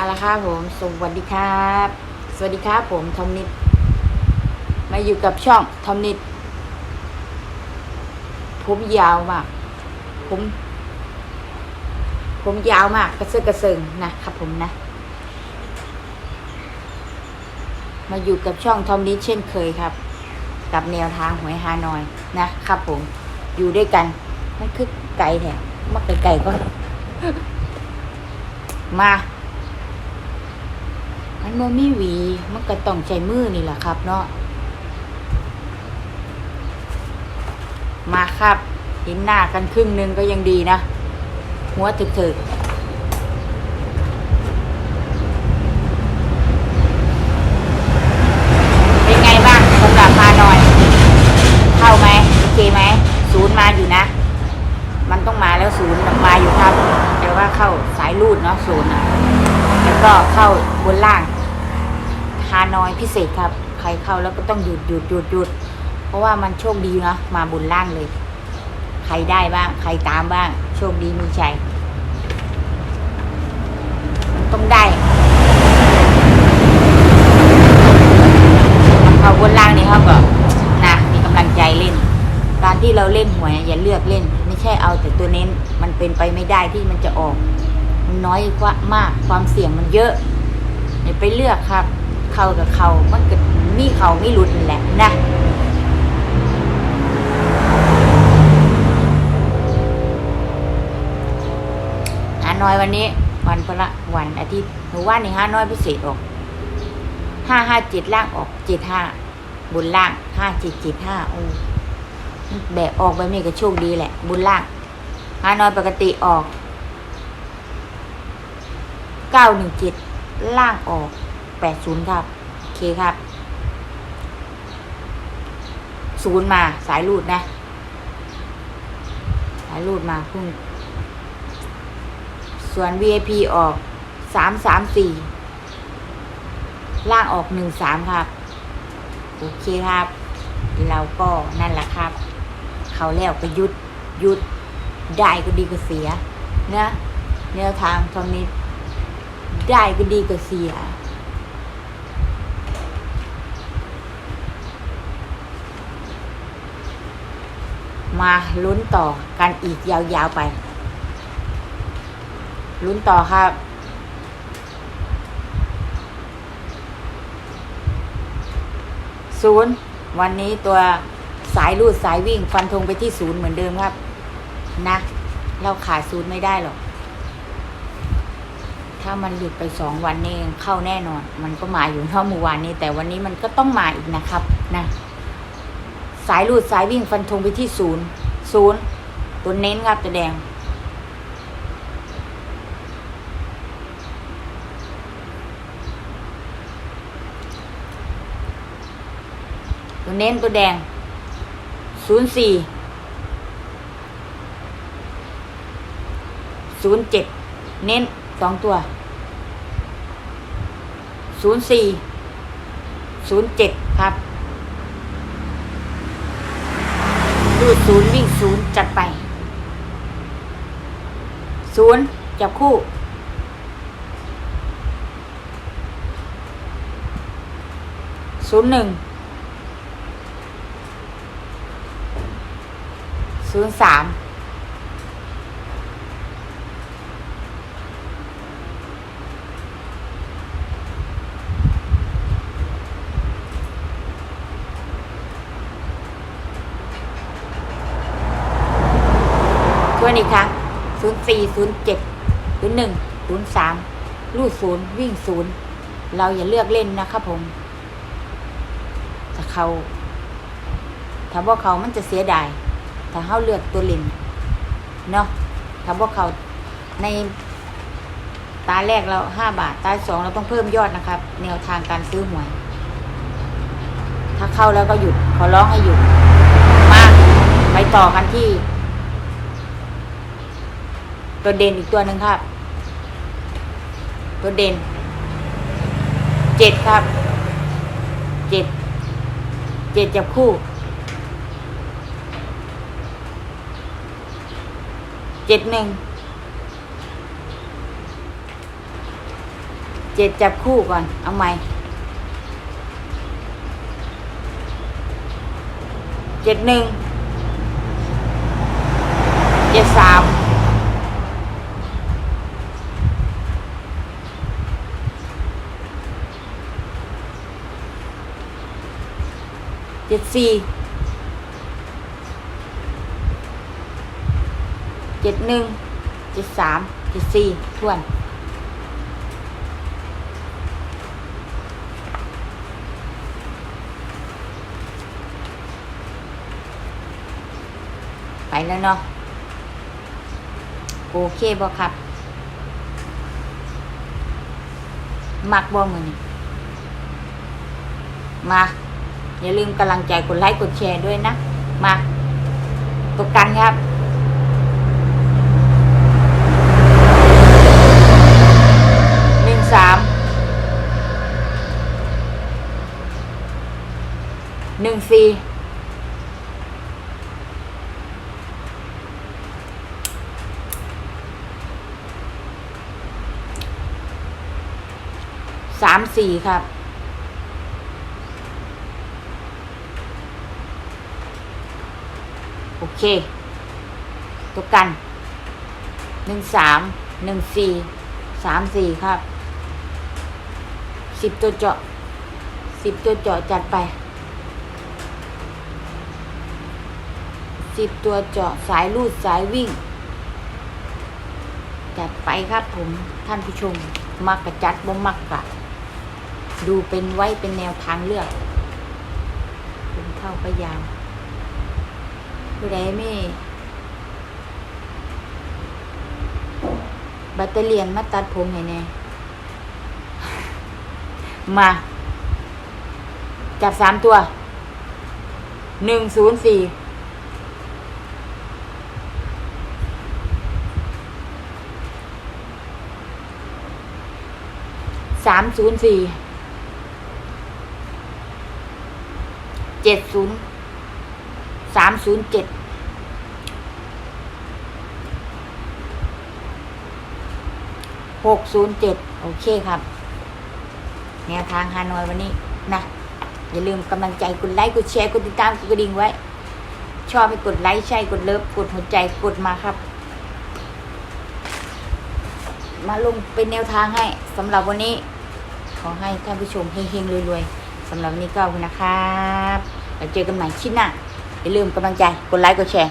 เอาละครับผมสวัสดีครับ สวัสดีครับผมทอมนิดมาอยู่กับช่องทอมนิดผมยาวมาก ผม ผมยาวมาก กระเซาะกระเซิงนะครับผมนะ มาอยู่กับช่องทอมนิดเช่นเคยครับ กับแนวทางหวยฮานอยนะครับผม อยู่ด้วยกันมันคือไก่แถมมาไก่ไก่ก็มา มันโมมีหวี มันก็ต้องใช้มือนี่แหละครับ เนาะ มาครับเห็นหน้ากันครึ่งหนึงก็ยังดีนะ หัวถึกถึกเป็นไงบ้างสำหรับพาหน่อย เข้าไหมโอเคไหมศูนย์มาอยู่นะ มันต้องมาแล้วศูนย์มาอยู่ครับแต่ว่าเข้าสายรูดเนาะศูนย์อะ ก็เข้าบนล่างฮานอยพิเศษครับ ใครเข้าแล้วก็ต้องหยุดหยุดหยุดหยุดเพราะว่ามันโชคดีเนาะมาบนล่างเลย ใครได้บ้าง ใครตามบ้าง โชคดีมีชัยต้องได้มันเข้าบนล่างนี่เขาก็นะมีกำลังใจเล่น การที่เราเล่นหวยอย่าเลือกเล่น ไม่ใช่เอาแต่ตัวเน้นมันเป็นไปไม่ได้ที่มันจะออก มันน้อยกว่ามากความเสี่ยงมันเยอะอย่าไปเลือกครับ เขากับเขามันก็มีเขาไม่หลุดนั่นแหละนะหาน้อยวันนี้ วันพระวันอาทิตย์หนูว่านี่ห้าน้อยพิเศษออกห้าห้าเจ็ดล่างออกเจ็ดห้าบนล่างห้าเจ็ดเจ็ดห้าโอ้แบบออกแบบนี้ก็โชคดีแหละ บนล่างห้าน้อยปกติออก เก้าหนึ่งเจ็ดล่างออกแปดศูนย์ครับ โอเคครับศูนย์มาสายรูดนะ สายรูดมาพุ่งส่วน VIP ออกสามสามสี่ล่างออกหนึ่งสามครับ โอเคครับ เราก็นั่นแหละครับ เขาแล้วก็หยุดหยุดได้ก็ดีก็เสียนะแนวทางตอนนี้ ได้ก็ดีกว่าเสีย มาลุ้นต่อกันอีกยาวๆไป ลุ้นต่อครับศูนย์วันนี้ตัวสายรูดสายวิ่งฟันธงไปที่ศูนย์เหมือนเดิมครับ นะ เราขาดศูนย์ไม่ได้หรอก ถ้ามันหยุดไปสองวันนี่เข้าแน่นอน มันก็มาอยู่เท่าเมื่อวานนี้ แต่วันนี้มันก็ต้องมาอีกนะครับนะสายรูดสายวิ่งฟันธงไปที่ศูนย์ศูนย์ตัวเน้นครับตัวแดง ตัวเน้นตัวแดงศูนย์สี่ศูนย์เจ็ดเน้น สองตัวศูนย์สี่ศูนย์เจ็ดครับดูดศูนย์วิ่งศูนย์จัดไปศูนย์จับคู่ศูนย์หนึ่งศูนย์สาม วนอีกครั้งศูนย์สี่ศูนย์เจ็ดศูนย์หนึ่งศูนย์สามลูดศูนย์วิ่งศูนย์เราอย่าเลือกเล่นนะครับผมถ้าเขาถ้าว่าเขามันจะเสียดาย ถ้าเขาเลือกตัวเล่นเนาะถ้าว่าเขาในตาแรกเราห้าบาท ตาสองเราต้องเพิ่มยอดนะครับ แนวทางการซื้อหวย ถ้าเข้าแล้วก็หยุด ขอร้องให้หยุด มา ไปต่อกันที่ ตัวเด่นอีกตัวหนึ่งครับ ตัวเด่นเจ็ดครับเจ็ดเจ็ดจับคู่เจ็ดหนึ่งเจ็ดจับคู่ก่อน เอาใหม่เจ็ดหนึ่งเจ็ดสาม เจ็ดสี่เจ็ดหนึ่งเจ็ดสามเจ็ดสี่ทวนไปแล้วเนาะโอเคบ่ครับมักบ่มือนี่มา อย่าลืมกำลังใจกดไลค์กดแชร์ด้วยนะ มาตกกันครับหนึ่งสามหนึ่งสี่สามสี่ครับ โอเค ตัวกัน หนึ่งสาม หนึ่งสี่ สามสี่ครับ สิบตัวเจาะ สิบตัวเจาะจัดไป สิบตัวเจาะสายลูดสายวิ่ง จัดไปครับผมท่านผู้ชม มักกะจัดบ่มักกะดูเป็นไว้เป็นแนวทางเลือกเป็นเข้าพยายาม ผู้ใดไม่บัตเตอเลียนมาตัดผมให้แน่มา จับสามตัว หนึ่งศูนย์สี่สามศูนย์สี่เจ็ดศูนย์ สามศูนย์เจ็ดหกศูนย์เจ็ดโอเคครับแนวทางฮานอยวันนี้นะ อย่าลืมกำลังใจกดไลค์กดแชร์กดติดตามกดกระดิ่งไว้ ชอบให้กดไลค์ใช่กดเลิฟกดหัวใจกดมาครับ มาลงเป็นแนวทางให้สำหรับวันนี้ ขอให้ท่านผู้ชมเฮงๆรวยๆสำหรับวันนี้ก็คุณนะครับแล้วเจอกันใหม่คลิปหน้า อย่าลืมกำลังใจ กดไลค์ กดแชร์